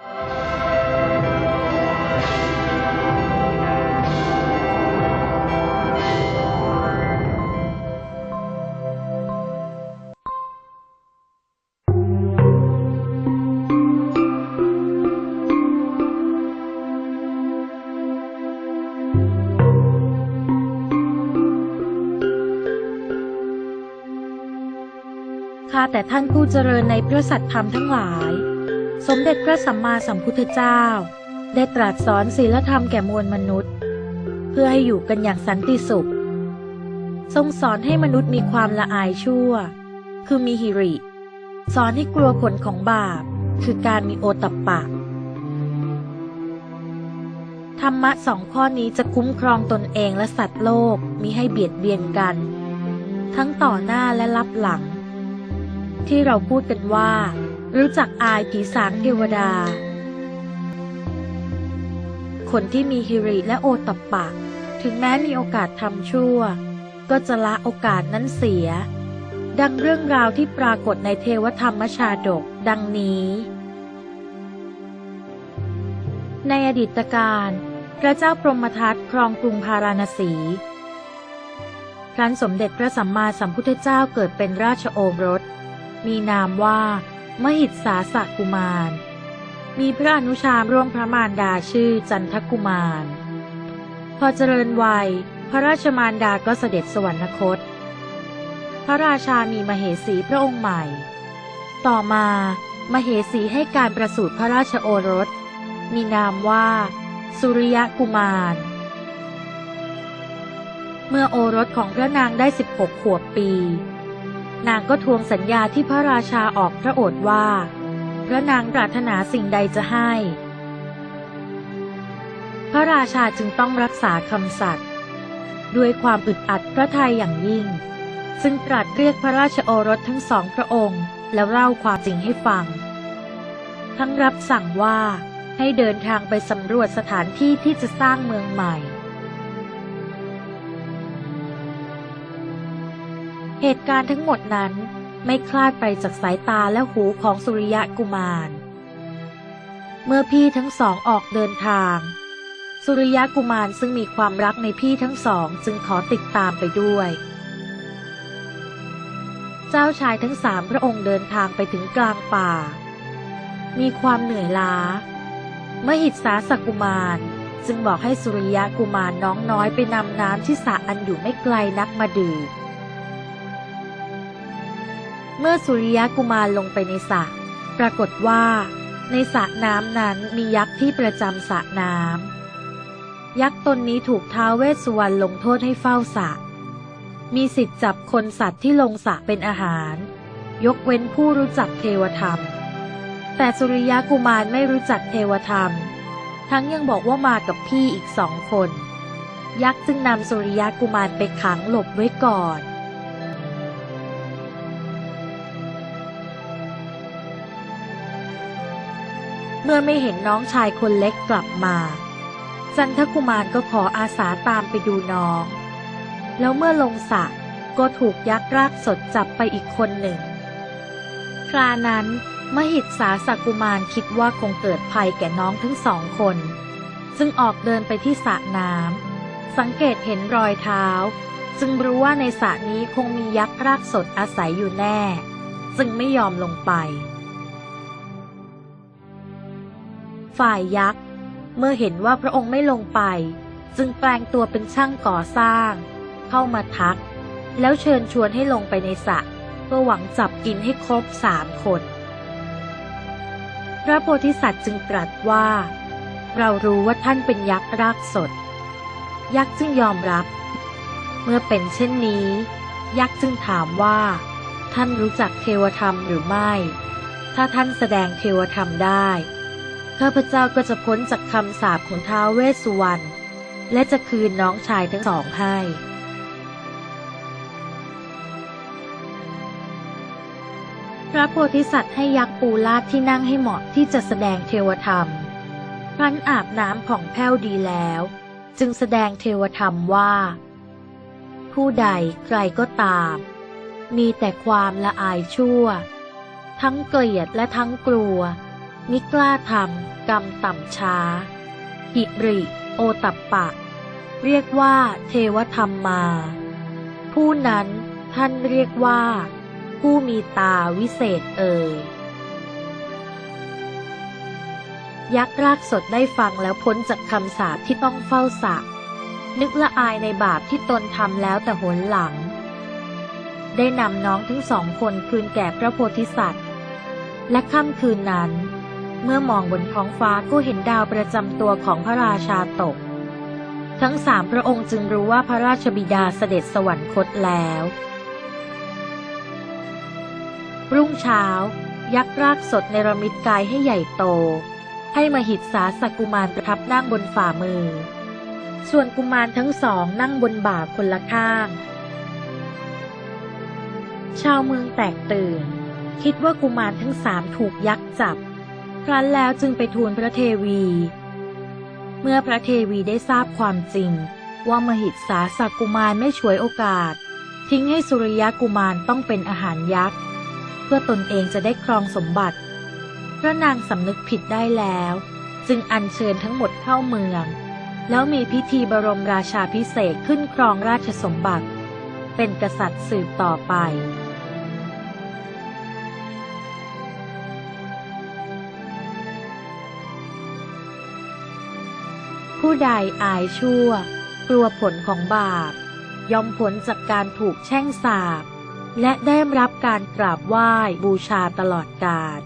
ข้าแต่ท่านผู้เจริญในพระสัตธรรมทั้งหลาย สมเด็จพระสัมมาสัมพุทธเจ้า ได้ตรัสสอนศีลธรรมแก่มวลมนุษย์ เพื่อให้อยู่กันอย่างสันติสุข ทรงสอนให้มนุษย์มีความละอายชั่ว คือมีหิริ สอนให้กลัวผลของบาป คือการมีโอตัปปะ ธรรมะสองข้อนี้จะคุ้มครองตนเองและสัตว์โลกมิให้เบียดเบียนกัน ทั้งต่อหน้าและลับหลัง ที่เราพูดกันว่า รู้จักอายผีสางเทวดา คนที่มีฮิริและโอตตัปปะ ถึงแม้มีโอกาสทำชั่ว ก็จะละโอกาสนั้นเสีย ดังเรื่องราวที่ปรากฏในเทวธรรมชาดกดังนี้ ในอดีตการ พระเจ้าพรหมทัตครองกรุงพาราณสีครั้นสมเด็จพระสัมมาสัมพุทธเจ้าเกิดเป็นราชโอรส มีนามว่า มหิตสาสกุมาร มีพระอนุชามร่วมพระมารดาชื่อจันทกุมาร พอเจริญวัย พระราชมารดาก็เสด็จสวรรคต พระราชามีมเหสีพระองค์ใหม่ ต่อมามเหสีให้การประสูติพระราชโอรส มีนามว่า สุริยกุมาร เมื่อโอรสของพระนางได้ 16 ขวบปี นางก็ทวงสัญญาที่พระราชาออกพระโอษฐ์ว่า พระนางปรารถนาสิ่งใดจะให้ พระราชาจึงต้องรักษาคำสัตย์ด้วยความอึดอัดพระทัยอย่างยิ่ง ซึ่งตรัสเรียกพระราชโอรสทั้งสองพระองค์ แล้วเล่าความจริงให้ฟัง ทั้งรับสั่งว่าให้เดินทางไปสำรวจสถานที่ที่จะสร้างเมืองใหม่ เหตุการณ์ทั้งหมดนั้นไม่คลาดไปจากสายตาและหูของสุริยะกุมาร เมื่อพี่ทั้งสองออกเดินทาง สุริยะกุมารซึ่งมีความรักในพี่ทั้งสองจึงขอติดตามไปด้วย เจ้าชายทั้งสามพระองค์เดินทางไปถึงกลางป่า มีความเหนื่อยล้ามหิตสาสกุมารจึงบอกให้สุริยะกุมารน้องน้อยไปนำน้ำที่สระอันอยู่ไม่ไกลนักมาดื่ม เมื่อสุริยะกุมารลงไปในสระปรากฏว่า ในสระน้ำนั้นมียักษ์ที่ประจำสระน้ำยักษ์ตนนี้ถูกท้าวเวสสุวรรณลงโทษให้เฝ้าสระมีสิทธิ์จับคนสัตว์ที่ลงสระเป็นอาหาร ยกเว้นผู้รู้จักเทวธรรม แต่สุริยะกุมารไม่รู้จักเทวธรรม ทั้งยังบอกว่ามากับพี่อีกสองคน ยักษ์จึงนำสุริยะกุมารไปขังหลบไว้ก่อน เมื่อไม่เห็นน้องชายคนเล็กกลับมา จันทกุมารก็ขออาสาตามไปดูน้อง แล้วเมื่อลงสระก็ถูกยักษ์รากสดจับไปอีกคนหนึ่ง ครานั้นมหิตสาสกุมารคิดว่าคงเกิดภัยแก่น้องทั้งสองคนจึงออกเดินไปที่สระน้ำสังเกตเห็นรอยเท้าจึงรู้ว่าในสระนี้คงมียักษ์รากสดอาศัยอยู่แน่ จึงไม่ยอมลงไป ฝ่ายยักษ์ เมื่อเห็นว่าพระองค์ไม่ลงไป จึงแปลงตัวเป็นช่างก่อสร้าง เข้ามาทัก แล้วเชิญชวนให้ลงไปในสระเพื่อหวังจับกินให้ครบสามคน พระโพธิสัตว์จึงตรัสว่า เรารู้ว่าท่านเป็นยักษ์รากสด ยักษ์จึงยอมรับ เมื่อเป็นเช่นนี้ ยักษ์จึงถามว่า ท่านรู้จักเทวธรรมหรือไม่ ถ้าท่านแสดงเทวธรรมได้ ข้าพเจ้าก็จะพ้นจากคำสาปของท้าวเวสสุวรรณและจะคืนน้องชายทั้งสองให้พระโพธิสัตว์ให้ยักษ์ปูลาดที่นั่งให้เหมาะที่จะแสดงเทวธรรมครั้นอาบน้ำของแผ้วดีแล้ว จึงแสดงเทวธรรมว่า ผู้ใดใครก็ตาม มีแต่ความละอายชั่ว ทั้งเกลียดและทั้งกลัว มิกล้าทำกรรมต่ำช้า หิริ โอตัปปะ เรียกว่าเทวธรรมมา ผู้นั้นท่านเรียกว่า ผู้มีตาวิเศษเอ่ยยักษ์รากสดได้ฟังแล้วพ้นจากคำสาปที่ต้องเฝ้าสระนึกละอายในบาปที่ตนทำแล้วแต่หนหลัง ได้นำน้องทั้งสองคนคืนแก่พระโพธิสัตว์ และค่ำคืนนั้น เมื่อมองบนท้องฟ้าก็เห็นดาวประจำตัวของพระราชาตก ทั้งสามพระองค์จึงรู้ว่าพระราชบิดาเสด็จสวรรคตแล้ว รุ่งเช้า ยักษ์รากสดในรมิตกายให้ใหญ่โต ให้มหิตสาสกุมารประทับนั่งบนฝ่ามือ ส่วนกุมารทั้งสองนั่งบนบ่าคนละข้าง ชาวเมืองแตกตื่น คิดว่ากุมารทั้งสามถูกยักษ์จับ ครั้นแล้วจึงไปทูลพระเทวี เมื่อพระเทวีได้ทราบความจริง ว่ามหิตสาสักุมารไม่ฉวยโอกาส ทิ้งให้สุริยะกุมารต้องเป็นอาหารยักษ์ เพื่อตนเองจะได้ครองสมบัติ พระนางสำนึกผิดได้แล้ว จึงอัญเชิญทั้งหมดเข้าเมือง แล้วมีพิธีบรมราชาพิเศษขึ้นครองราชสมบัติ เป็นกษัตริย์สืบต่อไป ผู้ใดอายชั่ว กลัวผลของบาป ย่อมผลจากการถูกแช่งสาบ และได้รับการกราบไหว้บูชาตลอดกาล